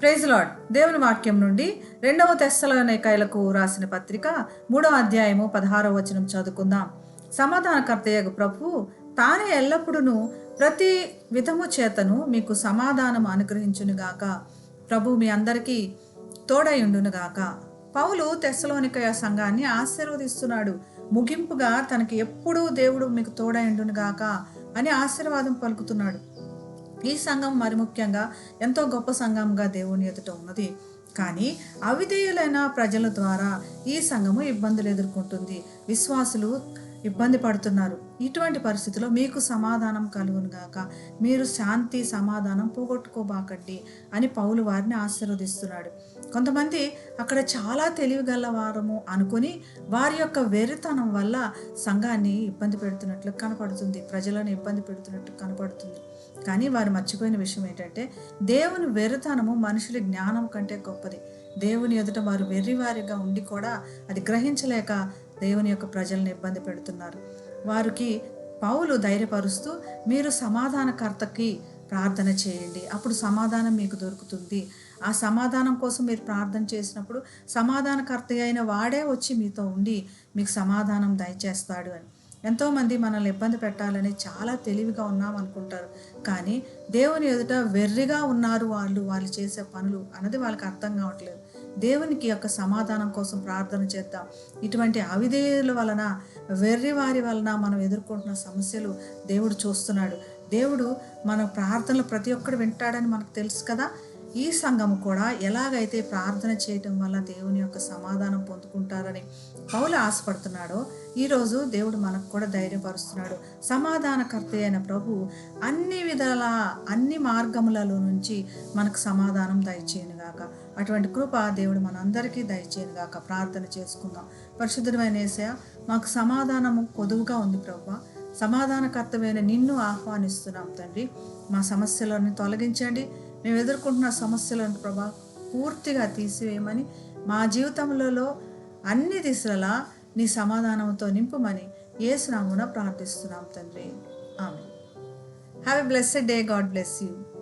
Praise lord దేవుని వాక్యం నుండి రెండవ తెస్సలనేకాయలకు రాసిన పత్రిక మూడవ అధ్యాయము పదహారవ వచనం చదువుకుందాం. సమాధానకర్తయ్యకు ప్రభు తానే ఎల్లప్పుడూ ప్రతి విధము చేతను మీకు సమాధానం అనుగ్రహించునుగాక. ప్రభు మీ అందరికీ తోడయుండునుగాక పౌలు తెస్సలోనికయ సంఘాన్ని ఆశీర్వదిస్తున్నాడు. ముగింపుగా తనకి ఎప్పుడూ దేవుడు మీకు తోడయుండునుగాక అని ఆశీర్వాదం పలుకుతున్నాడు. ఈ సంఘం మరి ముఖ్యంగా ఎంతో గొప్ప సంఘంగా దేవుని ఎదుట ఉన్నది. కానీ అవిధేయులైన ప్రజల ద్వారా ఈ సంఘము ఇబ్బందులు ఎదుర్కొంటుంది. విశ్వాసులు ఇబ్బంది పడుతున్నారు. ఇటువంటి పరిస్థితిలో మీకు సమాధానం కలుగును గాక. మీరు శాంతి సమాధానం పోగొట్టుకోబాకండి అని పౌలు వారిని ఆశీర్వదిస్తున్నాడు. కొంతమంది అక్కడ చాలా తెలివిగలవారము అనుకుని వారి యొక్క వెరితనం వల్ల సంఘాన్ని ఇబ్బంది పెడుతున్నట్లు కనపడుతుంది. ప్రజలను ఇబ్బంది పెడుతున్నట్లు కనపడుతుంది. కానీ వారు మర్చిపోయిన విషయం ఏంటంటే దేవుని వెరితనము మనుషుల జ్ఞానం కంటే గొప్పది. దేవుని ఎదుట వారు వెర్రివారిగా ఉండి కూడా అది గ్రహించలేక దేవుని యొక్క ప్రజల్ని ఇబ్బంది పెడుతున్నారు. వారికి పౌలు ధైర్యపరుస్తూ మీరు సమాధానకర్తకి ప్రార్థన చేయండి. అప్పుడు సమాధానం మీకు దొరుకుతుంది. ఆ సమాధానం కోసం మీరు ప్రార్థన చేసినప్పుడు సమాధానకర్త అయిన వాడే వచ్చి మీతో ఉండి మీకు సమాధానం దయచేస్తాడు అని. ఎంతోమంది మనల్ని ఇబ్బంది పెట్టాలని చాలా తెలివిగా ఉన్నాం అనుకుంటారు. కానీ దేవుని ఎదుట వెర్రిగా ఉన్నారు వాళ్ళు వాళ్ళు చేసే పనులు అన్నది వాళ్ళకి అర్థం కావట్లేదు. దేవునికి యొక్క సమాధానం కోసం ప్రార్థన చేద్దాం. ఇటువంటి అవిధేయుల వలన వెర్రి వారి వలన మనం ఎదుర్కొంటున్న సమస్యలు దేవుడు చూస్తున్నాడు. దేవుడు మన ప్రార్థనలు ప్రతి ఒక్కడు వింటాడని మనకు తెలుసు కదా. ఈ సంఘము కూడా ఎలాగైతే ప్రార్థన చేయటం వల్ల దేవుని యొక్క సమాధానం పొందుకుంటారని పౌలు ఆశపడుతున్నాడో ఈరోజు దేవుడు మనకు కూడా ధైర్యపరుస్తున్నాడు. సమాధానకర్త అయిన ప్రభు అన్ని విధాల అన్ని మార్గములలో నుంచి మనకు సమాధానం దయచేయనుగాక అటువంటి కృప దేవుడు మనందరికీ దయచేయనుగాక ప్రార్థన చేసుకుందాం. పరిశుద్ధమైన ఏసయ మాకు సమాధానము కొదువుగా ఉంది ప్రభు. సమాధానకర్తమైన నిన్ను ఆహ్వానిస్తున్నాం తండ్రి. మా సమస్యలను తొలగించండి. మేము ఎదుర్కొంటున్న సమస్యలను ప్రభా పూర్తిగా తీసివేయమని మా జీవితంలో అన్ని దిశలా నీ సమాధానంతో నింపుమని స్నామున ప్రార్థిస్తున్నాం తండ్రి. ఆమె have a blessed day God bless you